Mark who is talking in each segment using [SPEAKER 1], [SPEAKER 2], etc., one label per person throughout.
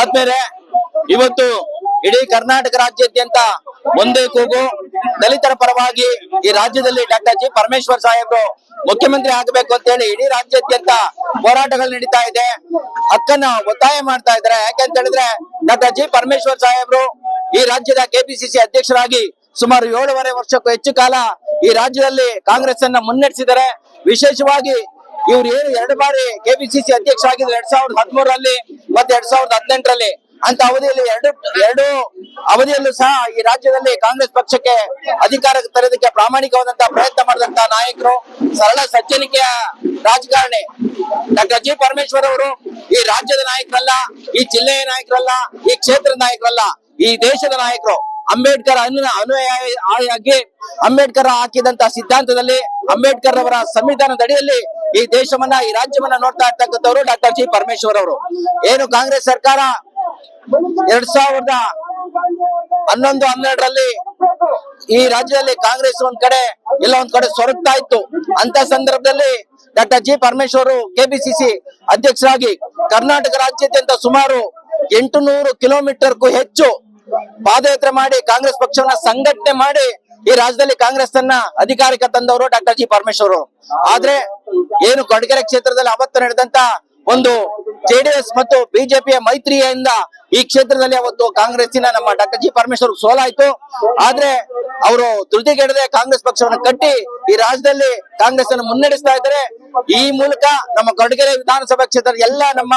[SPEAKER 1] ಆದ್ಮೇಲೆ ಇವತ್ತು ಇಡೀ ಕರ್ನಾಟಕ ರಾಜ್ಯಾದ್ಯಂತ ಒಂದೇ ಕೂಗು. ದಲಿತರ ಪರವಾಗಿ ಈ ರಾಜ್ಯದಲ್ಲಿ ಡಾಕ್ಟರ್ ಜಿ ಪರಮೇಶ್ವರ್ ಸಾಹೇಬ್ರು ಮುಖ್ಯಮಂತ್ರಿ ಆಗಬೇಕು ಅಂತ ಹೇಳಿ ಇಡೀ ರಾಜ್ಯಾದ್ಯಂತ ಹೋರಾಟಗಳು ನಡೀತಾ ಇದೆ. ಹಕ್ಕನ್ನ ಒತ್ತಾಯ ಮಾಡ್ತಾ ಇದ್ದಾರೆ. ಯಾಕೆಂತ ಹೇಳಿದ್ರೆ ಡಾಕ್ಟರ್ ಜಿ ಪರಮೇಶ್ವರ್ ಸಾಹೇಬ್ರು ಈ ರಾಜ್ಯದ ಕೆಪಿಸಿಸಿ ಅಧ್ಯಕ್ಷರಾಗಿ ಸುಮಾರು ಏಳುವರೆ ವರ್ಷಕ್ಕೂ ಹೆಚ್ಚು ಕಾಲ ಈ ರಾಜ್ಯದಲ್ಲಿ ಕಾಂಗ್ರೆಸ್ ಅನ್ನ ಮುನ್ನಡೆಸಿದರೆ ವಿಶೇಷವಾಗಿ ಇವ್ರು ಏನು ಎರಡು ಬಾರಿ ಕೆಪಿಸಿಸಿ ಅಧ್ಯಕ್ಷ ಆಗಿದ್ರು ಎರಡ್ ಸಾವಿರದ ಹದಿಮೂರರಲ್ಲಿ ಮತ್ತೆ ಎರಡ್ ಸಾವಿರದ ಹದಿನೆಂಟರಲ್ಲಿ. ಅಂತ ಅವಧಿಯಲ್ಲಿ ಎರಡು ಎರಡು ಅವಧಿಯಲ್ಲೂ ಸಹ ಈ ರಾಜ್ಯದಲ್ಲಿ ಕಾಂಗ್ರೆಸ್ ಪಕ್ಷಕ್ಕೆ ಅಧಿಕಾರ ತರೋದಕ್ಕೆ ಪ್ರಾಮಾಣಿಕವಾದಂತಹ ಪ್ರಯತ್ನ ಮಾಡಿದಂತ ನಾಯಕರು ಸರಳ ಸಜ್ಜನಿಕೆಯ ರಾಜಕಾರಣಿ. ಡಾಕ್ಟರ್ ಜಿ ಪರಮೇಶ್ವರ್ ಅವರು ಈ ರಾಜ್ಯದ ನಾಯಕರಲ್ಲ, ಈ ಜಿಲ್ಲೆಯ ನಾಯಕರಲ್ಲ, ಈ ಕ್ಷೇತ್ರದ ನಾಯಕರಲ್ಲ, ಈ ದೇಶದ ನಾಯಕರು. ಅಂಬೇಡ್ಕರ್ ಅನ್ನ ಅನುಯಾಯಿಯಾಗಿ ಅಂಬೇಡ್ಕರ್ ಹಾಕಿದಂತ ಸಿದ್ಧಾಂತದಲ್ಲಿ ಅಂಬೇಡ್ಕರ್ ಅವರ ಸಂವಿಧಾನದ ಅಡಿಯಲ್ಲಿ ಈ ದೇಶವನ್ನ, ಈ ರಾಜ್ಯವನ್ನ ನೋಡ್ತಾ ಇರ್ತಕ್ಕಂಥವ್ರು ಡಾಕ್ಟರ್ ಜಿ ಪರಮೇಶ್ವರ್ ಅವರು. ಏನು ಕಾಂಗ್ರೆಸ್ ಸರ್ಕಾರ ಎರಡ್ ಸಾವಿರದ ಹನ್ನೊಂದು, ಹನ್ನೆರಡರಲ್ಲಿ ಈ ರಾಜ್ಯದಲ್ಲಿ ಕಾಂಗ್ರೆಸ್ ಒಂದ್ ಕಡೆ ಎಲ್ಲ ಒಂದ್ ಕಡೆ ಸೊರಗ್ತಾ ಇತ್ತು. ಅಂತ ಸಂದರ್ಭದಲ್ಲಿ ಡಾಕ್ಟರ್ ಜಿ ಪರಮೇಶ್ವರ್ ಕೆಪಿಸಿಸಿ ಅಧ್ಯಕ್ಷರಾಗಿ ಕರ್ನಾಟಕ ರಾಜ್ಯಾದ್ಯಂತ ಸುಮಾರು ಎಂಟು ನೂರು ಕಿಲೋಮೀಟರ್ಗೂ ಹೆಚ್ಚು ಪಾದಯಾತ್ರೆ ಮಾಡಿ ಕಾಂಗ್ರೆಸ್ ಪಕ್ಷವನ್ನ ಸಂಘಟನೆ ಮಾಡಿ ಈ ರಾಜ್ಯದಲ್ಲಿ ಕಾಂಗ್ರೆಸ್ ಅನ್ನ ಅಧಿಕಾರಕ್ಕೆ ತಂದವರು ಡಾಕ್ಟರ್ ಜಿ ಪರಮೇಶ್ವರ್. ಆದ್ರೆ ಏನು ಕೊಡಗೆರೆ ಕ್ಷೇತ್ರದಲ್ಲಿ ಅವತ್ತು ನಡೆದಂತ ಒಂದು ಜೆಡಿಎಸ್ ಮತ್ತು ಬಿಜೆಪಿಯ ಮೈತ್ರಿಯಿಂದ ಈ ಕ್ಷೇತ್ರದಲ್ಲಿ ಅವತ್ತು ಕಾಂಗ್ರೆಸ್ಸಿನ ನಮ್ಮ ಡಾಕ್ಟರ್ ಜಿ ಪರಮೇಶ್ವರ್ ಸೋಲಾಯ್ತು. ಆದ್ರೆ ಅವರು ಧೃತಿಗೆಡದೆ ಕಾಂಗ್ರೆಸ್ ಪಕ್ಷವನ್ನು ಕಟ್ಟಿ ಈ ರಾಜ್ಯದಲ್ಲಿ ಕಾಂಗ್ರೆಸ್ ಅನ್ನು ಮುನ್ನಡೆಸ್ತಾ ಇದ್ದಾರೆ. ಈ ಮೂಲಕ ನಮ್ಮ ಕೊಡಗೆರೆ ವಿಧಾನಸಭಾ ಕ್ಷೇತ್ರದ ಎಲ್ಲ ನಮ್ಮ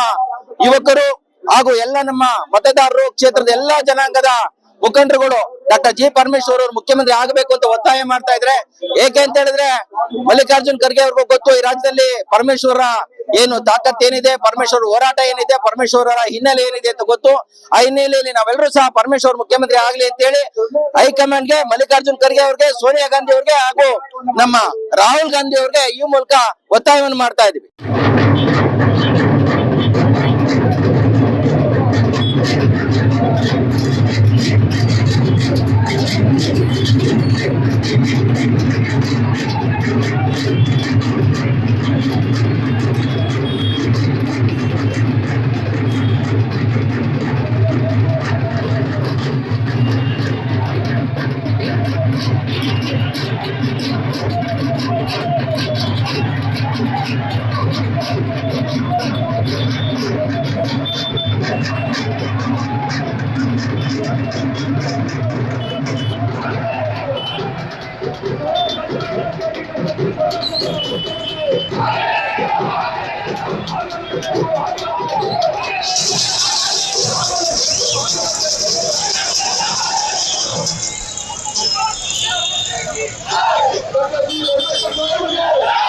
[SPEAKER 1] ಯುವಕರು ಹಾಗೂ ಎಲ್ಲ ನಮ್ಮ ಮತದಾರರು ಕ್ಷೇತ್ರದ ಎಲ್ಲಾ ಜನಾಂಗದ ಮುಖಂಡರುಗಳು ಡಾಕ್ಟರ್ ಜಿ ಪರಮೇಶ್ವರ್ ಅವರು ಮುಖ್ಯಮಂತ್ರಿ ಆಗಬೇಕು ಅಂತ ಒತ್ತಾಯ ಮಾಡ್ತಾ ಇದ್ರೆ, ಏಕೆ ಅಂತ ಹೇಳಿದ್ರೆ ಮಲ್ಲಿಕಾರ್ಜುನ್ ಖರ್ಗೆ ಅವ್ರಿಗೂ ಗೊತ್ತು, ಈ ರಾಜ್ಯದಲ್ಲಿ ಪರಮೇಶ್ವರ ಏನು ತಾಕತ್ ಏನಿದೆ, ಪರಮೇಶ್ವರ್ ಹೋರಾಟ ಏನಿದೆ, ಪರಮೇಶ್ವರರ ಹಿನ್ನೆಲೆ ಏನಿದೆ ಅಂತ ಗೊತ್ತು. ಆ ಹಿನ್ನೆಲೆಯಲ್ಲಿ ನಾವೆಲ್ಲರೂ ಸಹ ಪರಮೇಶ್ವರ್ ಮುಖ್ಯಮಂತ್ರಿ ಆಗ್ಲಿ ಅಂತ ಹೇಳಿ ಹೈಕಮಾಂಡ್ಗೆ ಮಲ್ಲಿಕಾರ್ಜುನ್ ಖರ್ಗೆ ಅವ್ರಿಗೆ, ಸೋನಿಯಾ ಗಾಂಧಿ ಅವ್ರಿಗೆ ಹಾಗೂ ನಮ್ಮ ರಾಹುಲ್ ಗಾಂಧಿ ಅವ್ರಿಗೆ ಈ ಮೂಲಕ ಒತ್ತಾಯವನ್ನು ಮಾಡ್ತಾ ಇದೀವಿ
[SPEAKER 2] ಪರಮೇಶ್ವರ್ಗೆ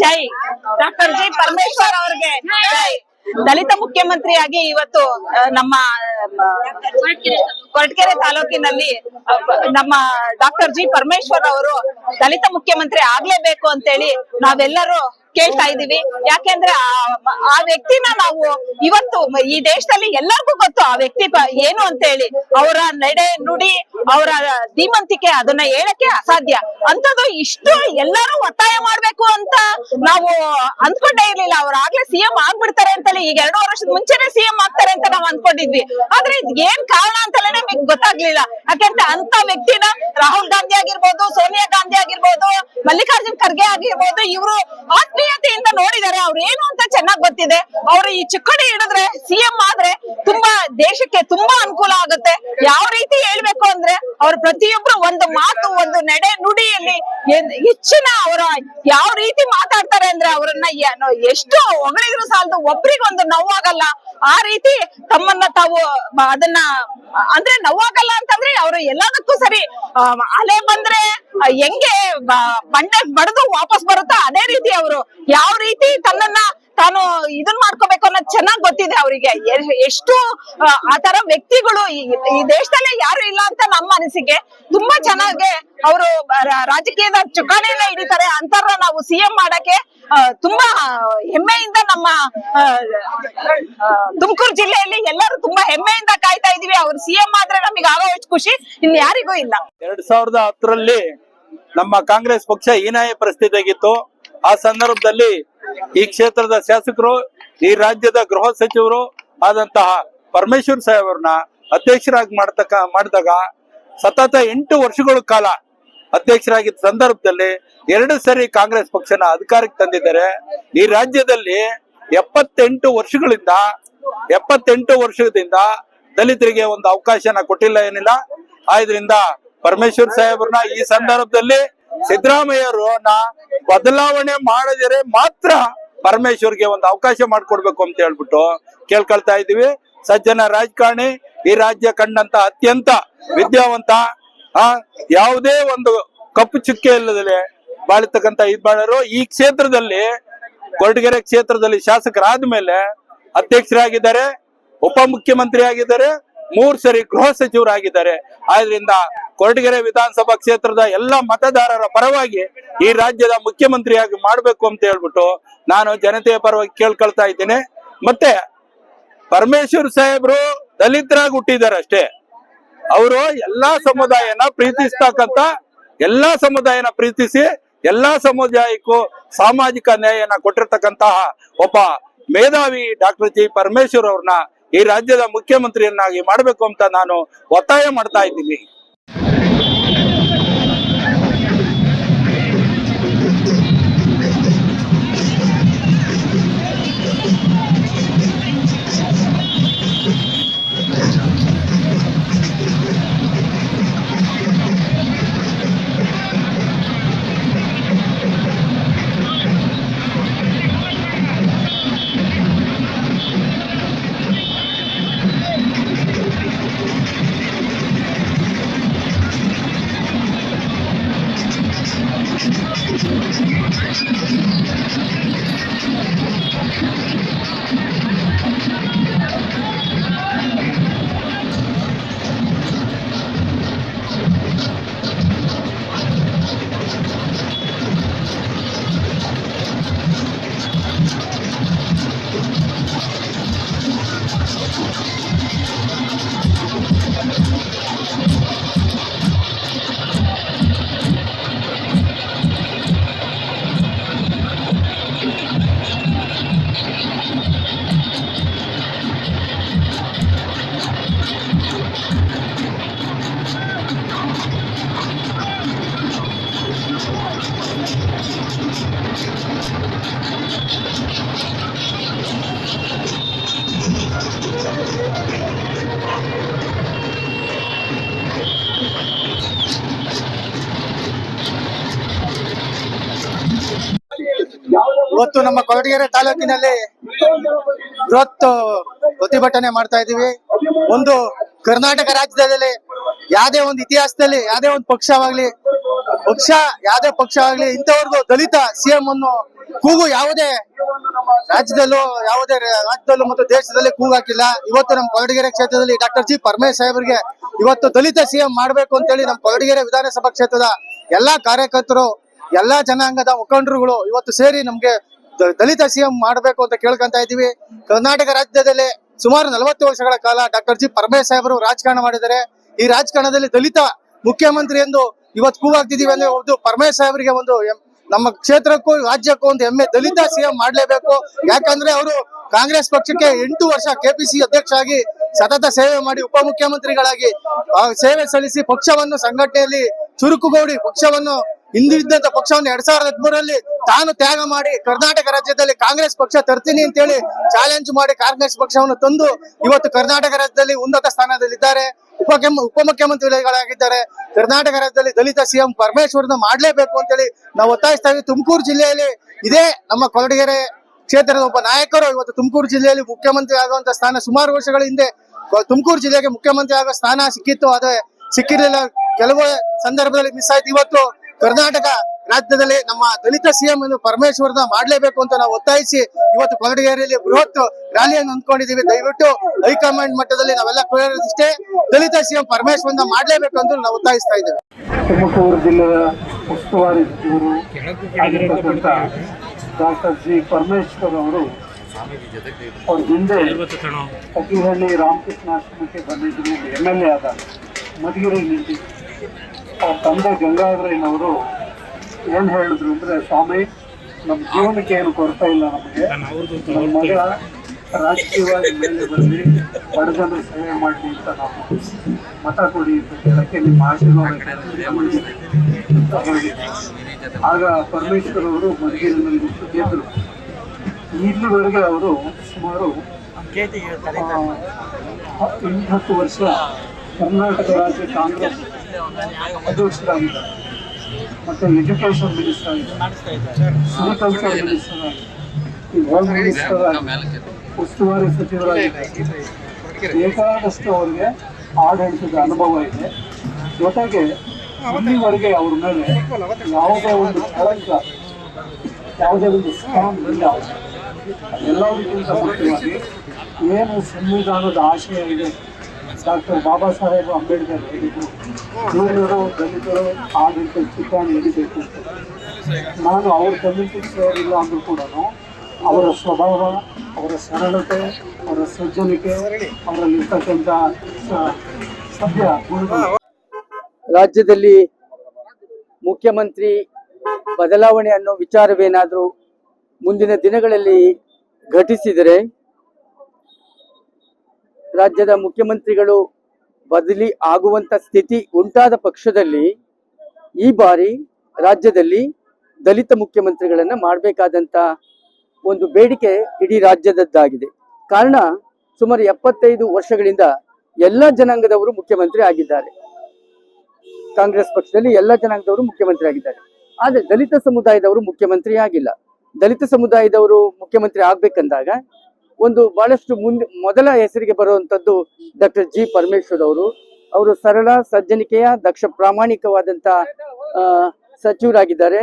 [SPEAKER 2] ಜೈ ಡಾಕ್ಟರ್ ಜಿ ಪರಮೇಶ್ವರ್ ಅವ್ರಿಗೆ ಜೈ ದಲಿತ ಮುಖ್ಯಮಂತ್ರಿಯಾಗಿ ಇವತ್ತು ನಮ್ಮ ಕೊರಟಗೆರೆ ತಾಲೂಕಿನಲ್ಲಿ ನಮ್ಮ ಡಾಕ್ಟರ್ ಜಿ ಪರಮೇಶ್ವರ್ ಅವರು ದಲಿತ ಮುಖ್ಯಮಂತ್ರಿ ಆಗ್ಲೇಬೇಕು ಅಂತೇಳಿ ನಾವೆಲ್ಲರೂ ಕೇಳ್ತಾ ಇದೀವಿ ಯಾಕೆಂದ್ರೆ ಆ- ವ್ಯಕ್ತಿನ ನಾವು ಇವತ್ತು ಈ ದೇಶದಲ್ಲಿ ಎಲ್ಲರಿಗೂ ಗೊತ್ತು ಆ ವ್ಯಕ್ತಿ ಏನು ಅಂತ ಹೇಳಿ. ಅವರ ನಡೆ ನುಡಿ, ಅವರ ಧೀಮಂತಿಕೆ ಅದನ್ನ ಹೇಳಕ್ಕೆ ಅಸಾಧ್ಯ. ಅಂತದ್ದು ಇಷ್ಟು ಎಲ್ಲರೂ ಒತ್ತಾಯ ಮಾಡ್ಬೇಕು ಅಂತ ನಾವು ಅಂದ್ಕೊಂಡೇ ಇರ್ಲಿಲ್ಲ. ಅವ್ರು ಆಗ್ಲೇ ಸಿಎಂ ಆಗ್ಬಿಡ್ತಾರೆ ಅಂತಲೇ ಈಗ ಎರಡು ವರ್ಷದ ಮುಂಚೆನೆ ಸಿಎಂ ಆಗ್ತಾರೆ ಅಂತ ನಾವು ಅನ್ಕೊಂಡಿದ್ವಿ ಆದ್ರೆ ಇದ್ ಏನ್ ಕಾರಣ ಅಂತಲೇ ನಮಗೆ ಗೊತ್ತಾಗ್ಲಿಲ್ಲ. ಯಾಕೆಂದ್ರೆ ಅಂತ ವ್ಯಕ್ತಿನ ರಾಹುಲ್ ಗಾಂಧಿ ಆಗಿರ್ಬೋದು, ಸೋನಿಯಾ ಗಾಂಧಿ ಆಗಿರ್ಬೋದು, ಮಲ್ಲಿಕಾರ್ಜುನ್ ಖರ್ಗೆ ಆಗಿರ್ಬೋದು, ಇವರು ಆತ್ಮೀಯತೆಯಿಂದ ನೋಡಿದ್ದಾರೆ ಅವ್ರು ಏನು ಅಂತ ಚೆನ್ನಾಗ್ ಗೊತ್ತಿದೆ. ಅವ್ರು ಈ ಚುಕ್ಕಡಿ ಹಿಡಿದ್ರೆ ಸಿಎಂ ಆದ್ರೆ ತುಂಬಾ ದೇಶಕ್ಕೆ ತುಂಬಾ ಅನುಕೂಲ ಆಗುತ್ತೆ. ಯಾವ ರೀತಿ ಹೇಳ್ಬೇಕು ಅಂದ್ರೆ ಅವ್ರ ಪ್ರತಿಯೊಬ್ರು ಒಂದು ಮಾತು, ಒಂದು ನಡೆ, ನುಡಿಯಲ್ಲಿ ಹೆಚ್ಚಿನ ಅವರ ಯಾವ ರೀತಿ ಮಾತಾಡ್ತಾರೆ ಅಂದ್ರೆ ಅವ್ರನ್ನ ಎಷ್ಟು ಹೊಗಳಿದ್ರು ಸಾಲದು ಒಬ್ರಿಗೊಂದು ನೋವಾಗಲ್ಲ. ಆ ರೀತಿ ತಮ್ಮನ್ನ ತಾವು ಅದನ್ನ ಅಂದ್ರೆ ನೋವಾಗಲ್ಲ ಅಂತಂದ್ರೆ ಅವರು ಎಲ್ಲದಕ್ಕೂ ಸರಿ. ಅಲೆ ಬಂದ್ರೆ ಹೆಂಗೆ ಬಂಡೆ ಬಡದು ವಾಪಸ್ ಬರುತ್ತೋ ಅದೇ ರೀತಿ ಅವರು. ಯಾವ ರೀತಿ ತನ್ನನ್ನ ತಾನು ಇದನ್ ಮಾಡ್ಕೋಬೇಕು ಅನ್ನೋದು ಚೆನ್ನಾಗ್ ಗೊತ್ತಿದೆ ಅವರಿಗೆ. ಎಷ್ಟು ಆ, ಆ ತರ ವ್ಯಕ್ತಿಗಳು ಈ ದೇಶದಲ್ಲಿ ಯಾರು ಇಲ್ಲ ಅಂತ ನಮ್ಮ ಅನಿಸಿಕೆ. ತುಂಬಾ ಚೆನ್ನಾಗಿ ಅವರು ರಾಜಕೀಯದ ಚುಕ್ಕಾಣಿಯನ್ನ ಹಿಡಿತಾರೆ. ಅಂತಾರ ನಾವು ಸಿಎಂ ಮಾಡಕ್ಕೆ ತುಂಬಾ ಹೆಮ್ಮೆಯಿಂದ ನಮ್ಮ ತುಮಕೂರು ಜಿಲ್ಲೆಯಲ್ಲಿ ಎಲ್ಲರೂ ತುಂಬಾ ಹೆಮ್ಮೆಯಿಂದ ಕಾಯ್ತಾ ಇದೀವಿ ಸಿ ಸಿಎಂ ಆದ್ರೆ ನಮಗೆ ಆಗೋ ಖುಷಿ ಇನ್ ಯಾರಿಗೂ ಇಲ್ಲ.
[SPEAKER 3] ಎರಡ್ ಸಾವಿರದ ಹತ್ತರಲ್ಲಿ ನಮ್ಮ ಕಾಂಗ್ರೆಸ್ ಪಕ್ಷ ಹೀನಾಯ ಪರಿಸ್ಥಿತಿಯಾಗಿತ್ತು. ಆ ಸಂದರ್ಭದಲ್ಲಿ ಈ ಕ್ಷೇತ್ರದ ಶಾಸಕರು, ಈ ರಾಜ್ಯದ ಗೃಹ ಸಚಿವರು ಆದಂತಹ ಪರಮೇಶ್ವರ್ ಸಾಹೇಬ್ರನ್ನ ಅಧ್ಯಕ್ಷರಾಗಿ ಮಾಡ್ತಕ್ಕ, ಮಾಡಿದಾಗ ಸತತ ಎಂಟು ವರ್ಷಗಳ ಕಾಲ ಅಧ್ಯಕ್ಷರಾಗಿದ್ದ ಸಂದರ್ಭದಲ್ಲಿ ಎರಡು ಸರಿ ಕಾಂಗ್ರೆಸ್ ಪಕ್ಷನ ಅಧಿಕಾರಕ್ಕೆ ತಂದಿದ್ದಾರೆ. ಈ ರಾಜ್ಯದಲ್ಲಿ ಎಪ್ಪತ್ತೆಂಟು ವರ್ಷಗಳಿಂದ, ಎಪ್ಪತ್ತೆಂಟು ವರ್ಷದಿಂದ ದಲಿತರಿಗೆ ಒಂದು ಅವಕಾಶನ ಕೊಟ್ಟಿಲ್ಲ ಏನಿಲ್ಲ. ಆದ್ರಿಂದ ಪರಮೇಶ್ವರ್ ಸಾಹೇಬ್ರನ್ನ ಈ ಸಂದರ್ಭದಲ್ಲಿ ಸಿದ್ದರಾಮಯ್ಯರನ್ನ ಬದಲಾವಣೆ ಮಾಡಿದರೆ ಮಾತ್ರ ಪರಮೇಶ್ವರ್ಗೆ ಒಂದು ಅವಕಾಶ ಮಾಡಿಕೊಡ್ಬೇಕು ಅಂತ ಹೇಳ್ಬಿಟ್ಟು ಕೇಳ್ಕೊಳ್ತಾ ಇದ್ದೀವಿ. ಸಜ್ಜನ ರಾಜಕಾರಣಿ, ಈ ರಾಜ್ಯ ಕಂಡಂತ ಅತ್ಯಂತ ವಿದ್ಯಾವಂತ ಆ, ಯಾವುದೇ ಒಂದು ಕಪ್ಪು ಚುಕ್ಕೆ ಇಲ್ಲದೆ ಬಾಳಿರ್ತಕ್ಕಂತ ಇದ್ ಬಾಳರು ಈ ಕ್ಷೇತ್ರದಲ್ಲಿ, ಕೊರಟಗೆರೆ ಕ್ಷೇತ್ರದಲ್ಲಿ ಶಾಸಕರಾದ ಮೇಲೆ ಅಧ್ಯಕ್ಷರಾಗಿದ್ದಾರೆ ಉಪಮುಖ್ಯಮಂತ್ರಿ ಆಗಿದ್ದಾರೆ ಮೂರ್ ಸರಿ ಗೃಹ ಸಚಿವರಾಗಿದ್ದಾರೆ. ಆದ್ರಿಂದ ಕೊರಟಗೆರೆ ವಿಧಾನಸಭಾ ಕ್ಷೇತ್ರದ ಎಲ್ಲ ಮತದಾರರ ಪರವಾಗಿ ಈ ರಾಜ್ಯದ ಮುಖ್ಯಮಂತ್ರಿಯಾಗಿ ಮಾಡ್ಬೇಕು ಅಂತ ಹೇಳ್ಬಿಟ್ಟು ನಾನು ಜನತೆಯ ಪರವಾಗಿ ಕೇಳ್ಕೊಳ್ತಾ ಇದ್ದೇನೆ. ಮತ್ತೆ ಪರಮೇಶ್ವರ್ ಸಾಹೇಬ್ರು ದಲಿತರಾಗಿ ಹುಟ್ಟಿದ್ದಾರೆ ಅಷ್ಟೇ ಅವರು ಎಲ್ಲಾ ಸಮುದಾಯನ ಪ್ರೀತಿಸ್ತಕ್ಕಂತ, ಎಲ್ಲಾ ಸಮುದಾಯನ ಪ್ರೀತಿಸಿ, ಎಲ್ಲಾ ಸಮುದಾಯಕ್ಕೂ ಸಾಮಾಜಿಕ ನ್ಯಾಯನ ಕೊಟ್ಟಿರ್ತಕ್ಕಂತಹ ಒಬ್ಬ ಮೇಧಾವಿ ಡಾಕ್ಟರ್ ಜಿ ಪರಮೇಶ್ವರ್ ಅವ್ರನ್ನ ಈ ರಾಜ್ಯದ ಮುಖ್ಯಮಂತ್ರಿಯನ್ನಾಗಿ ಮಾಡಬೇಕು ಅಂತ ನಾನು ಒತ್ತಾಯ ಮಾಡ್ತಾ ಇದ್ದೀನಿ.
[SPEAKER 4] ಇವತ್ತು ನಮ್ಮ ಕೊರಟಗೆರೆ ತಾಲೂಕಿನಲ್ಲಿ ಬೃಹತ್ ಪ್ರತಿಭಟನೆ ಮಾಡ್ತಾ ಇದೀವಿ ಒಂದು ಕರ್ನಾಟಕ ರಾಜ್ಯದಲ್ಲಿ ಯಾವ್ದೇ ಒಂದು ಇತಿಹಾಸದಲ್ಲಿ, ಯಾವ್ದೇ ಒಂದು ಪಕ್ಷವಾಗ್ಲಿ, ಪಕ್ಷ, ಯಾವ್ದೇ ಪಕ್ಷವಾಗ್ಲಿ ಇಂಥವರೆಗೂ ದಲಿತ ಸಿಎಂ ಅನ್ನು ಕೂಗು ಯಾವುದೇ ರಾಜ್ಯದಲ್ಲೂ ಯಾವುದೇ ರಾಜ್ಯದಲ್ಲೂ ಮತ್ತು ದೇಶದಲ್ಲಿ ಕೂಗಾಕಿಲ್ಲ ಇವತ್ತು ನಮ್ಮ ಕೊರಟಗೆರೆ ಕ್ಷೇತ್ರದಲ್ಲಿ ಡಾಕ್ಟರ್ ಜಿ ಪರಮೇಶ್ ಸಾಹೇಬರಿಗೆ ಇವತ್ತು ದಲಿತ ಸಿಎಂ ಮಾಡ್ಬೇಕು ಅಂತೇಳಿ ನಮ್ಮ ಕೊರಟಗೆರೆ ವಿಧಾನಸಭಾ ಕ್ಷೇತ್ರದ ಎಲ್ಲಾ ಕಾರ್ಯಕರ್ತರು, ಎಲ್ಲಾ ಜನಾಂಗದ ಮುಖಂಡರುಗಳು ಇವತ್ತು ಸೇರಿ ನಮ್ಗೆ ದಲಿತ ಸಿಎಂ ಮಾಡಬೇಕು ಅಂತ ಕೇಳ್ಕೊಂತ ಇದೀವಿ ಕರ್ನಾಟಕ ರಾಜ್ಯದಲ್ಲಿ ಸುಮಾರು ನಲವತ್ತು ವರ್ಷಗಳ ಕಾಲ ಡಾಕ್ಟರ್ ಜಿ ಪರಮೇಶ್ ಸಾಹೇಬರು ರಾಜಕಾರಣ ಮಾಡಿದ್ದಾರೆ. ಈ ರಾಜಕಾರಣದಲ್ಲಿ ದಲಿತ ಮುಖ್ಯಮಂತ್ರಿ ಎಂದು ಇವತ್ತು ಕೂಗಾಗ್ತಿದೀವಿ ಅಂದ್ರೆ ಒಂದು ಪರಮೇಶ್ ಸಾಹೇಬರಿಗೆ ಒಂದು ನಮ್ಮ ಕ್ಷೇತ್ರಕ್ಕೂ ರಾಜ್ಯಕ್ಕೂ ಒಂದು ಹೆಮ್ಮೆ. ದಲಿತ ಸಿಎಂ ಮಾಡ್ಲೇಬೇಕು. ಯಾಕಂದ್ರೆ ಅವರು ಕಾಂಗ್ರೆಸ್ ಪಕ್ಷಕ್ಕೆ ಎಂಟು ವರ್ಷ ಕೆಪಿಸಿ ಅಧ್ಯಕ್ಷ ಆಗಿ ಸತತ ಸೇವೆ ಮಾಡಿ ಉಪಮುಖ್ಯಮಂತ್ರಿಗಳಾಗಿ ಸೇವೆ ಸಲ್ಲಿಸಿ ಪಕ್ಷವನ್ನು ಸಂಘಟನೆಯಲ್ಲಿ ಚುರುಕುಗೌಡಿ ಪಕ್ಷವನ್ನು ಹಿಂದಿದ್ದಂತ ಪಕ್ಷವನ್ನು ಎರಡ್ ಸಾವಿರದ ಹದಿಮೂರರಲ್ಲಿ ತಾನು ತ್ಯಾಗ ಮಾಡಿ ಕರ್ನಾಟಕ ರಾಜ್ಯದಲ್ಲಿ ಕಾಂಗ್ರೆಸ್ ಪಕ್ಷ ತರ್ತೀನಿ ಅಂತೇಳಿ ಚಾಲೆಂಜ್ ಮಾಡಿ ಕಾಂಗ್ರೆಸ್ ಪಕ್ಷವನ್ನು ತಂದು ಇವತ್ತು ಕರ್ನಾಟಕ ರಾಜ್ಯದಲ್ಲಿ ಉನ್ನತ ಸ್ಥಾನದಲ್ಲಿದ್ದಾರೆ. ಉಪ ಉಪಮುಖ್ಯಮಂತ್ರಿಗಳಾಗಿದ್ದಾರೆ ಕರ್ನಾಟಕ ರಾಜ್ಯದಲ್ಲಿ ದಲಿತ ಸಿಎಂ ಪರಮೇಶ್ವರ್ನ ಮಾಡ್ಲೇಬೇಕು ಅಂತೇಳಿ ನಾವು ಒತ್ತಾಯಿಸ್ತಾ ತುಮಕೂರು ಜಿಲ್ಲೆಯಲ್ಲಿ ಇದೇ ನಮ್ಮ ಕೊರಟಗೆರೆ ಕ್ಷೇತ್ರದ ಒಬ್ಬ ನಾಯಕರು ಇವತ್ತು ತುಮಕೂರು ಜಿಲ್ಲೆಯಲ್ಲಿ ಮುಖ್ಯಮಂತ್ರಿ ಆಗುವಂತ ಸ್ಥಾನ ಸುಮಾರು ವರ್ಷಗಳ ಹಿಂದೆ ತುಮಕೂರು ಜಿಲ್ಲೆಗೆ ಮುಖ್ಯಮಂತ್ರಿ ಆಗೋ ಸ್ಥಾನ ಸಿಕ್ಕಿತ್ತು. ಆದ್ರೆ ಸಿಕ್ಕಿರಲಿಲ್ಲ. ಕೆಲವು ಸಂದರ್ಭದಲ್ಲಿ ಮಿಸ್ ಆಯ್ತು. ಇವತ್ತು ಕರ್ನಾಟಕ ರಾಜ್ಯದಲ್ಲಿ ನಮ್ಮ ದಲಿತ ಸಿಎಂ ಅನ್ನು ಪರಮೇಶ್ವರ್ನ ಮಾಡಲೇಬೇಕು ಅಂತ ನಾವು ಒತ್ತಾಯಿಸಿ ಇವತ್ತು ಕೊರಟಗೆರೆಯಲ್ಲಿ ಬೃಹತ್ ರ್ಯಾಲಿಯನ್ನು ಅಂದ್ಕೊಂಡಿದೀವಿ ದಯವಿಟ್ಟು ಹೈಕಮಾಂಡ್ ಮಟ್ಟದಲ್ಲಿ ನಾವೆಲ್ಲ ಕೋರಿರೋದಿಷ್ಟೇ ದಲಿತ ಸಿಎಂ ಪರಮೇಶ್ವರ್ನ ಮಾಡಲೇಬೇಕು ಅಂತ ನಾವು ಒತ್ತಾಯಿಸ್ತಾ ಇದ್ದೇವೆ.
[SPEAKER 5] ತುಮಕೂರು ಜಿಲ್ಲೆಯ ಉಸ್ತುವಾರಿ ಆಗಿರ್ತಕ್ಕಂಥ ಡಾಕ್ಟರ್ ಜಿ. ಪರಮೇಶ್ವರ್ ಅವರು ಅವ್ರ ಹಿಂದೆ ಅಕ್ಕಿಹಳ್ಳಿ ರಾಮಕೃಷ್ಣ ಆಶ್ರಮಕ್ಕೆ ಬಂದಿದ್ರು ಎಂ ಎಲ್ ಎ ಆದ ಮಧುಗಿರಿ ನಿಂತಿದ್ರು ಅವ್ರ ತಂದೆ ಗಂಗಾಧರಯ್ಯನವರು ಏನು ಹೇಳಿದ್ರು ಅಂದ್ರೆ ಸ್ವಾಮಿ ನಮ್ಮ ಜೀವನಕ್ಕೆ ಏನು ಕೊರತೆ ಇಲ್ಲ ನಮಗೆ. ನಮ್ಮ ಮಗ ರಾಜಕೀಯವಾಗಿ ಮೇಲೆ ಬರಲಿ ಬಡಜನ ಸೇವೆ ಮಾಡಲಿ ಅಂತ ನಾವು ಮತ ಕೊಡಿ ಅಂತ ಕೇಳಕ್ಕೆ ನಿಮ್ಮ ಆಶೀರ್ವಾದ ಆಗ ಪರಮೇಶ್ವರ್ ಅವರು ಮಧುಗಿರಿನಲ್ಲಿ ಗೆದ್ದರು ಇಲ್ಲಿವರೆಗೆ ಅವರು ಸುಮಾರು ಎಂಟತ್ತು ವರ್ಷ ಕರ್ನಾಟಕ ರಾಜ್ಯ ಕಾಂಗ್ರೆಸ್ ಮತ್ತೆ ಎಜುಕೇಶನ್ ಮಿನಿಸ್ಟರ್ ಮಿನಿಸ್ಟರ್ ಮಿನಿಸ್ಟರ್ ಉಸ್ತುವಾರಿ ಸಚಿವರಾಗಿದ್ದಾರೆ ಬೇಕಾದಷ್ಟು ಅವರಿಗೆ ಆಡಳಿತದ ಅನುಭವ ಇದೆ ಜೊತೆಗೆ ಇಲ್ಲಿವರೆಗೆ ಅವ್ರ ಮೇಲೆ ಯಾವುದೇ ಒಂದು ಕಳಂಕ ಯಾವುದೇ ಒಂದು ಸ್ಕ್ಯಾಮ್ ಇಲ್ಲ ಎಲ್ಲರಿಗಿಂತ ಮುಖ್ಯವಾಗಿ ಏನು ಸಂವಿಧಾನದ ಆಶಯ ಇದೆ. ಡಾಕ್ಟರ್ ಬಾಬಾ ಸಾಹೇಬ್ ಅಂಬೇಡ್ಕರ್ ಹೇಳಿದ್ರು ದಲಿತರು ಆಡಳಿತ ಚಿತ್ರ ಹಿಡಿಬೇಕು ಅಂತ ನಾನು ಅವ್ರ ಕಮ್ಯುನಿಟಿ ಸೇರಿಲ್ಲ ಅಂದ್ರೂ ಕೂಡ ಅವರ ಸ್ವಭಾವ, ಅವರ ಸರಳತೆ, ಅವರ ಸಜ್ಜನಿಕೆ ಅವರಲ್ಲಿರ್ತಕ್ಕಂಥ ಸದ್ಯ
[SPEAKER 6] ರಾಜ್ಯದಲ್ಲಿ ಮುಖ್ಯಮಂತ್ರಿ ಬದಲಾವಣೆ ಅನ್ನೋ ವಿಚಾರವೇನಾದರೂ ಮುಂದಿನ ದಿನಗಳಲ್ಲಿ ಘಟಿಸಿದರೆ ರಾಜ್ಯದ ಮುಖ್ಯಮಂತ್ರಿಗಳು ಬದಲಿ ಆಗುವಂತ ಸ್ಥಿತಿ ಉಂಟಾದ ಪಕ್ಷದಲ್ಲಿ ಈ ಬಾರಿ ರಾಜ್ಯದಲ್ಲಿ ದಲಿತ ಮುಖ್ಯಮಂತ್ರಿಗಳನ್ನ ಮಾಡಬೇಕಾದಂತ ಒಂದು ಬೇಡಿಕೆ ಇಡೀ ರಾಜ್ಯದದ್ದಾಗಿದೆ. ಕಾರಣ ಸುಮಾರು ಎಪ್ಪತ್ತೈದು ವರ್ಷಗಳಿಂದ ಎಲ್ಲ ಜನಾಂಗದವರು ಮುಖ್ಯಮಂತ್ರಿ ಆಗಿದ್ದಾರೆ. ಕಾಂಗ್ರೆಸ್ ಪಕ್ಷದಲ್ಲಿ ಎಲ್ಲ ಜನಾಂಗದವರು ಮುಖ್ಯಮಂತ್ರಿ ಆಗಿದ್ದಾರೆ. ಆದ್ರೆ ದಲಿತ ಸಮುದಾಯದವರು ಮುಖ್ಯಮಂತ್ರಿ ಆಗಿಲ್ಲ. ದಲಿತ ಸಮುದಾಯದವರು ಮುಖ್ಯಮಂತ್ರಿ ಆಗ್ಬೇಕಂದಾಗ ಒಂದು ಬಹಳಷ್ಟು ಮುಂದೆ ಮೊದಲ ಹೆಸರಿಗೆ ಬರುವಂತದ್ದು ಡಾಕ್ಟರ್ ಜಿ ಪರಮೇಶ್ವರ್ ಅವರು. ಅವರು ಸರಳ ಸಜ್ಜನಿಕೆಯ ದಕ್ಷ ಪ್ರಾಮಾಣಿಕವಾದಂತ ಆ, ಸಚಿವರಾಗಿದ್ದಾರೆ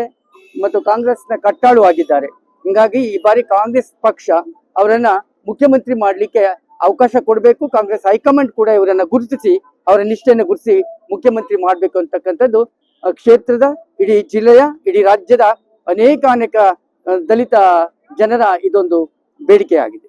[SPEAKER 6] ಮತ್ತು ಕಾಂಗ್ರೆಸ್ನ ಕಟ್ಟಾಳು ಆಗಿದ್ದಾರೆ. ಹಿಂಗಾಗಿ ಈ ಬಾರಿ ಕಾಂಗ್ರೆಸ್ ಪಕ್ಷ ಅವರನ್ನ ಮುಖ್ಯಮಂತ್ರಿ ಮಾಡಲಿಕ್ಕೆ ಅವಕಾಶ ಕೊಡಬೇಕು. ಕಾಂಗ್ರೆಸ್ ಹೈಕಮಾಂಡ್ ಕೂಡ ಇವರನ್ನ ಗುರುತಿಸಿ ಅವರ ನಿಷ್ಠೆಯನ್ನು ಗುರುತಿಸಿ ಮುಖ್ಯಮಂತ್ರಿ ಮಾಡಬೇಕು ಅಂತಕ್ಕಂಥದ್ದು ಕ್ಷೇತ್ರದ ಇಡೀ ಜಿಲ್ಲೆಯ ಇಡೀ ರಾಜ್ಯದ ಅನೇಕ ಅನೇಕ ದಲಿತ ಜನರ ಇದೊಂದು ಬೇಡಿಕೆಯಾಗಿದೆ.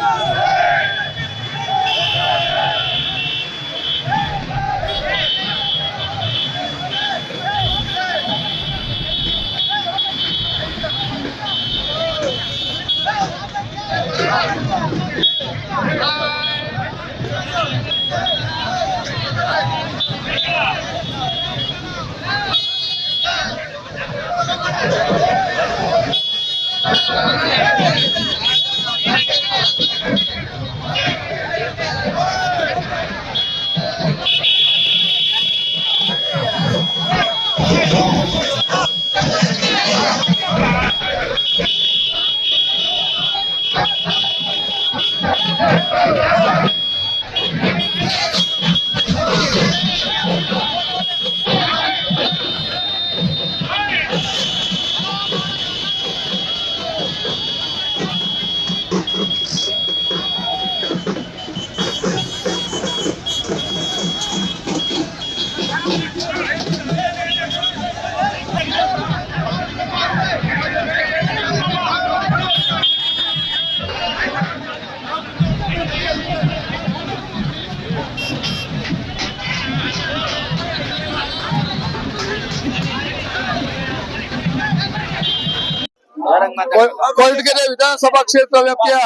[SPEAKER 7] ವಿಧಾನಸಭಾ ಕ್ಷೇತ್ರ ವ್ಯಾಪ್ತಿಯ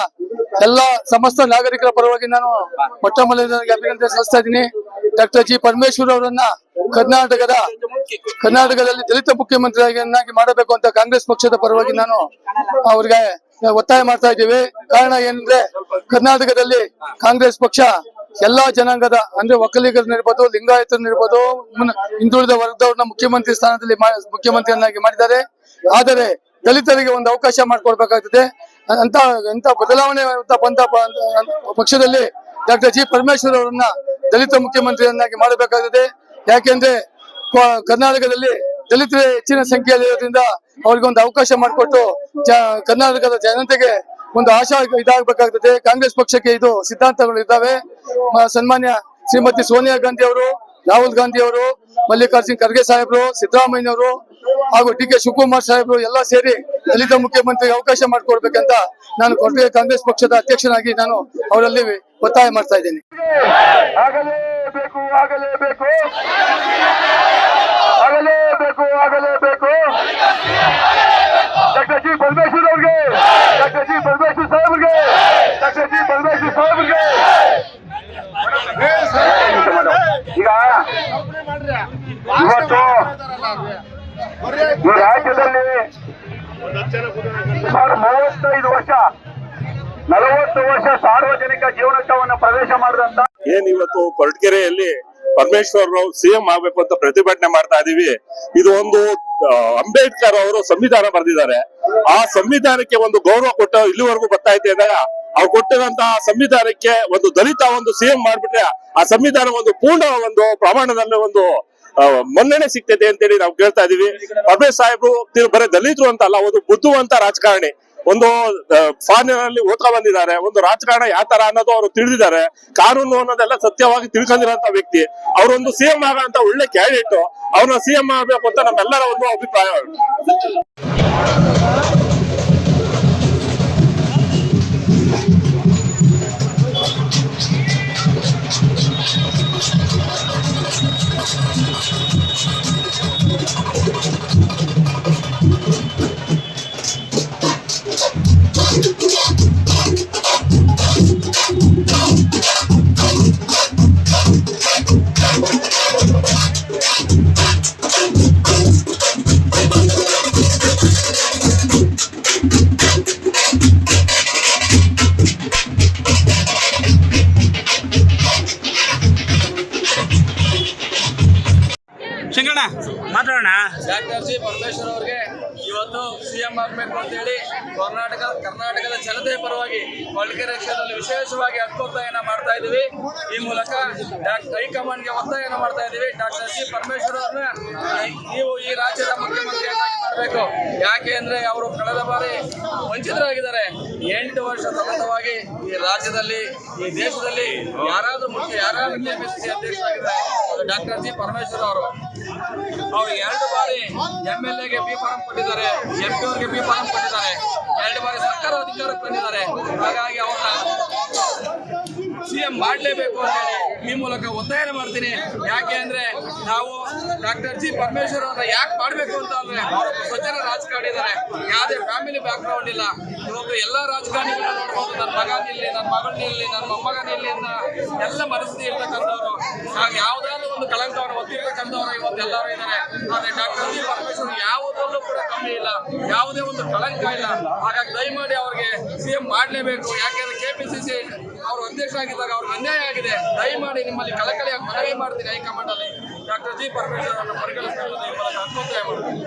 [SPEAKER 7] ಎಲ್ಲ ಸಮಸ್ತ ನಾಗರಿಕರ ಪರವಾಗಿ ನಾನು ಮೊಟ್ಟ ಮೊದಲನೇದಾಗಿ ಅಭಿನಂದನೆ ಸಲ್ಲಿಸ್ತಾ ಇದ್ದೀನಿ. ಡಾಕ್ಟರ್ ಜಿ ಪರಮೇಶ್ವರ್ ಅವರನ್ನ ಕರ್ನಾಟಕದ ಕರ್ನಾಟಕದಲ್ಲಿ ದಲಿತ ಮುಖ್ಯಮಂತ್ರಿಯನ್ನಾಗಿ ಮಾಡಬೇಕು ಅಂತ ಕಾಂಗ್ರೆಸ್ ಪಕ್ಷದ ಪರವಾಗಿ ನಾನು ಅವ್ರಿಗೆ ಒತ್ತಾಯ ಮಾಡ್ತಾ ಇದ್ದೀವಿ. ಕಾರಣ ಏನಂದ್ರೆ ಕರ್ನಾಟಕದಲ್ಲಿ ಕಾಂಗ್ರೆಸ್ ಪಕ್ಷ ಎಲ್ಲಾ ಜನಾಂಗದ ಅಂದ್ರೆ ಒಕ್ಕಲಿಗರನ್ನಿರ್ಬೋದು ಲಿಂಗಾಯತರನ್ನಿರ್ಬೋದು ಹಿಂದುಳಿದ ವರ್ಗದವ್ರನ್ನ ಮುಖ್ಯಮಂತ್ರಿ ಸ್ಥಾನದಲ್ಲಿ ಮುಖ್ಯಮಂತ್ರಿಯನ್ನಾಗಿ ಮಾಡಿದ್ದಾರೆ. ಆದರೆ ದಲಿತರಿಗೆ ಒಂದು ಅವಕಾಶ ಮಾಡಿಕೊಡ್ಬೇಕಾಗ್ತದೆ. ಅಂತ ಎಂತ ಬದಲಾವಣೆ ಅಂತ ಬಂದ ಪಕ್ಷದಲ್ಲಿ ಡಾಕ್ಟರ್ ಜಿ ಪರಮೇಶ್ವರ್ ಅವರನ್ನ ದಲಿತ ಮುಖ್ಯಮಂತ್ರಿಯನ್ನಾಗಿ ಮಾಡಬೇಕಾಗಿದೆ ಯಾಕೆಂದ್ರೆ ಕರ್ನಾಟಕದಲ್ಲಿ ದಲಿತರೇ ಹೆಚ್ಚಿನ ಸಂಖ್ಯೆಯಲ್ಲಿರೋದ್ರಿಂದ ಅವ್ರಿಗೆ ಒಂದು ಅವಕಾಶ ಮಾಡಿಕೊಟ್ಟು ಕರ್ನಾಟಕದ ಜನತೆಗೆ ಒಂದು ಆಶಾ ಇದಾಗಬೇಕಾಗ್ತದೆ. ಕಾಂಗ್ರೆಸ್ ಪಕ್ಷಕ್ಕೆ ಇದು ಸಿದ್ಧಾಂತಗಳು ಇದ್ದಾವೆ. ಸನ್ಮಾನ್ಯ ಶ್ರೀಮತಿ ಸೋನಿಯಾ ಗಾಂಧಿ ಅವರು ರಾಹುಲ್ ಗಾಂಧಿ ಅವರು ಮಲ್ಲಿಕಾರ್ಜುನ್ ಖರ್ಗೆ ಸಾಹೇಬರು, ಸಿದ್ದರಾಮಯ್ಯನವರು ಹಾಗೂ ಡಿ ಕೆ ಶಿವಕುಮಾರ್ ಸಾಹೇಬರು ಎಲ್ಲ ಸೇರಿ ದಲಿತ ಮುಖ್ಯಮಂತ್ರಿಗೆ ಅವಕಾಶ ಮಾಡಿಕೊಡ್ಬೇಕಂತ ನಾನು ಕೊಟ್ಟಿಗೆ ಕಾಂಗ್ರೆಸ್ ಪಕ್ಷದ ಅಧ್ಯಕ್ಷನಾಗಿ ನಾನು ಅವರಲ್ಲಿ ಒತ್ತಾಯ ಮಾಡ್ತಾ ಇದ್ದೇನೆ.
[SPEAKER 5] Doctor G. ಪರಮೇಶ್ವರ್ ಅವ್ರಿಗೆ, ಡಾಕ್ಟರ್ ಜಿ. ಪರಮೇಶ್ವರ್ ಸಾಹೇಬ್ರಿಗೆ, ಡಾಕ್ಟರ್ ಜಿ. ಪರಮೇಶ್ವರ್ ಸಾಹೇಬ್ರಿಗೆ. ಸಾರ್ವಜನಿಕ ಜೀವನೋತ್ಸವವನ್ನು ಪ್ರವೇಶ ಮಾಡಿದಂತ
[SPEAKER 8] ಏನ್ ಇವತ್ತು ಕೊರಟಗೆರೆಯಲ್ಲಿ ಪರಮೇಶ್ವರ್ ರಾವ್ ಸಿಎಂ ಆಗ್ಬೇಕು ಅಂತ ಪ್ರತಿಭಟನೆ ಮಾಡ್ತಾ ಇದೀವಿ. ಇದು ಒಂದು ಅಂಬೇಡ್ಕರ್ ಅವರು ಸಂವಿಧಾನ ಬರೆದಿದ್ದಾರೆ. ಆ ಸಂವಿಧಾನಕ್ಕೆ ಒಂದು ಗೌರವ ಕೊಟ್ಟ ಇಲ್ಲಿವರೆಗೂ ಬರ್ತಾ ಇದೆ ಅಂದಾಗ ಅವ್ರು ಕೊಟ್ಟಿರುವಂತಹ ಸಂವಿಧಾನಕ್ಕೆ ಒಂದು ದಲಿತ ಒಂದು ಸಿಎಂ ಮಾಡ್ಬಿಟ್ರೆ ಆ ಸಂವಿಧಾನ ಒಂದು ಪೂರ್ಣ ಒಂದು ಪ್ರಮಾಣದಲ್ಲಿ ಒಂದು ಮನ್ನಣೆ ಸಿಗ್ತೈತೆ ಅಂತೇಳಿ ನಾವು ಕೇಳ್ತಾ ಇದೀವಿ. ಪರಮೇಶ್ ಸಾಹೇಬ್ರು ಬರೀ ದಲಿತರು ಅಂತ ಅಲ್ಲ ಒಂದು ಬುದ್ಧಿವಂತ ರಾಜಕಾರಣಿ. ಒಂದು ಫಾರಿನಲ್ಲಿ ಓದ್ಕೊ ಬಂದಿದ್ದಾರೆ. ಒಂದು ರಾಜಕಾರಣ ಯಾವ ತರ ಅನ್ನೋದು ಅವರು ತಿಳಿದಿದ್ದಾರೆ. ಕಾನೂನು ಅನ್ನೋದೆಲ್ಲ ಸತ್ಯವಾಗಿ ತಿಳ್ಕೊಂಡಿರೋಂತ ವ್ಯಕ್ತಿ. ಅವರೊಂದು ಸಿಎಂ ಆಗಂತ ಒಳ್ಳೆ ಕ್ಯಾಂಡಿಡೇಟ್. ಅವ್ರನ್ನ ಸಿಎಂ ಆಗ್ಬೇಕು ಅಂತ ನಮ್ಮೆಲ್ಲರ ಒಂದು ಅಭಿಪ್ರಾಯ
[SPEAKER 9] ಕ್ಷೇತ್ರದಲ್ಲಿ ವಿಶೇಷವಾಗಿ ಹಕ್ಕೊತ್ತಾಯನ ಮಾಡ್ತಾ ಇದ್ದೀವಿ. ಈ ಮೂಲಕ ಡಾಕ್ಟರ್ ಹೈಕಮಾಂಡ್ಗೆ ಒತ್ತಾಯನ ಮಾಡ್ತಾ ಇದ್ದೀವಿ. ಡಾಕ್ಟರ್ ಸಿ ಪರಮೇಶ್ವರ್ ಅವ್ರನ್ನ ನೀವು ಈ ರಾಜ್ಯದ ಮುಖ್ಯಮಂತ್ರಿಯನ್ನಾಗಿ ಮಾಡಬೇಕು. ಯಾಕೆ ಅಂದರೆ ಅವರು ಕಳೆದ ಬಾರಿ ವಂಚಿತರಾಗಿದ್ದಾರೆ. ಎಂಟು ವರ್ಷ ಸತತವಾಗಿ ಈ ರಾಜ್ಯದಲ್ಲಿ, ಈ ದೇಶದಲ್ಲಿ ಯಾರಾದರೂ ಮುಖ್ಯ, ಯಾರಾದ್ರೂ ಸಿ ಅಧ್ಯಕ್ಷರಾಗಿದ್ದಾರೆ. ಡಾಕ್ಟರ್ ಜಿ ಪರಮೇಶ್ವರ್ ಅವರು. ಅವ್ರು ಎರಡು ಬಾರಿ ಎಂ ಎಲ್ ಎಗೆ ಬಿ ಫಾರಂ ಕೊಟ್ಟಿದ್ದಾರೆ ಎಂ ಪಿ ಅವ್ರಿಗೆ ಬಿ ಫಾರಂ ಕೊಟ್ಟಿದ್ದಾರೆ. ಎರಡು ಬಾರಿ ಸರ್ಕಾರ ಅಧಿಕಾರಕ್ಕೆ ಬಂದಿದ್ದಾರೆ. ಹಾಗಾಗಿ ಅವ್ರನ್ನ ಸಿಎಂ ಮಾಡಲೇಬೇಕು ಅಂತ ಹೇಳಿ ಈ ಮೂಲಕ ಒತ್ತಾಯ ಮಾಡ್ತೀನಿ. ಯಾಕೆ ಅಂದ್ರೆ ನಾವು ಡಾಕ್ಟರ್ ಜಿ ಪರಮೇಶ್ವರ್ ಅವ್ರನ್ನ ಯಾಕೆ ಮಾಡಬೇಕು ಅಂತ ಅಂದ್ರೆ ಅವರು ಸ್ವಚ್ಛರ ರಾಜಕಾರಣಿ ಇದ್ದಾರೆ ಯಾವುದೇ ಫ್ಯಾಮಿಲಿ ಬ್ಯಾಕ್ ಗ್ರೌಂಡ್ ಇಲ್ಲ ಇವತ್ತು ಎಲ್ಲ ರಾಜಕಾರಣಿಗಳು ನೋಡ್ಬೋದು. ನನ್ನ ಮಗನಿಲ್ಲಿ ನನ್ನ ಮಗನಿಲ್ಲಿ ನಿಲ್ಲಿ ನನ್ನ ಮೊಮ್ಮಗನಿಲ್ಲಿ ಅಂತ ಎಲ್ಲ ಮನಸ್ಥಿತಿ ಇರ್ತಕ್ಕಂಥವ್ರು. ಹಾಗೆ ಯಾವುದಾದ್ರೂ ಒಂದು ಕಳಂಕವನ್ನು ಇವತ್ತು ಎಲ್ಲರೂ ಇದ್ದಾರೆ ಆದರೆ ಡಾಕ್ಟರ್ ಜಿ ಪರಮೇಶ್ವರ್ ಯಾವುದರಲ್ಲೂ ಕೂಡ ಕಮ್ಮಿ ಇಲ್ಲ. ಯಾವುದೇ ಒಂದು ಕಳಂಕ ಇಲ್ಲ. ಹಾಗಾಗಿ ದಯಮಾಡಿ ಅವ್ರಿಗೆ ಸಿಎಂ ಮಾಡಲೇಬೇಕು. ಯಾಕೆಂದ್ರೆ ಸಿ ಅವರು ಅಧ್ಯಕ್ಷರಾಗಿದ್ದಾಗ ಅವ್ರಿಗೆ ಅನ್ಯಾಯ ಆಗಿದೆ. ದಯಮಾಡಿ ನಿಮ್ಮಲ್ಲಿ ಕಳಕಳಿಯಾಗಿ ಮನವಿ ಮಾಡ್ತೀನಿ ಹೈಕಮಾಂಡ್ ಅಲ್ಲಿ ಡಾಕ್ಟರ್ ಜಿ ಪರಮೇಶ್ವರ್ ಅವರನ್ನು ಪರಿಗಣಿಸಬೇಕು ಆತ್ಮಹತ್ಯೆ ಮಾಡ್ತೀನಿ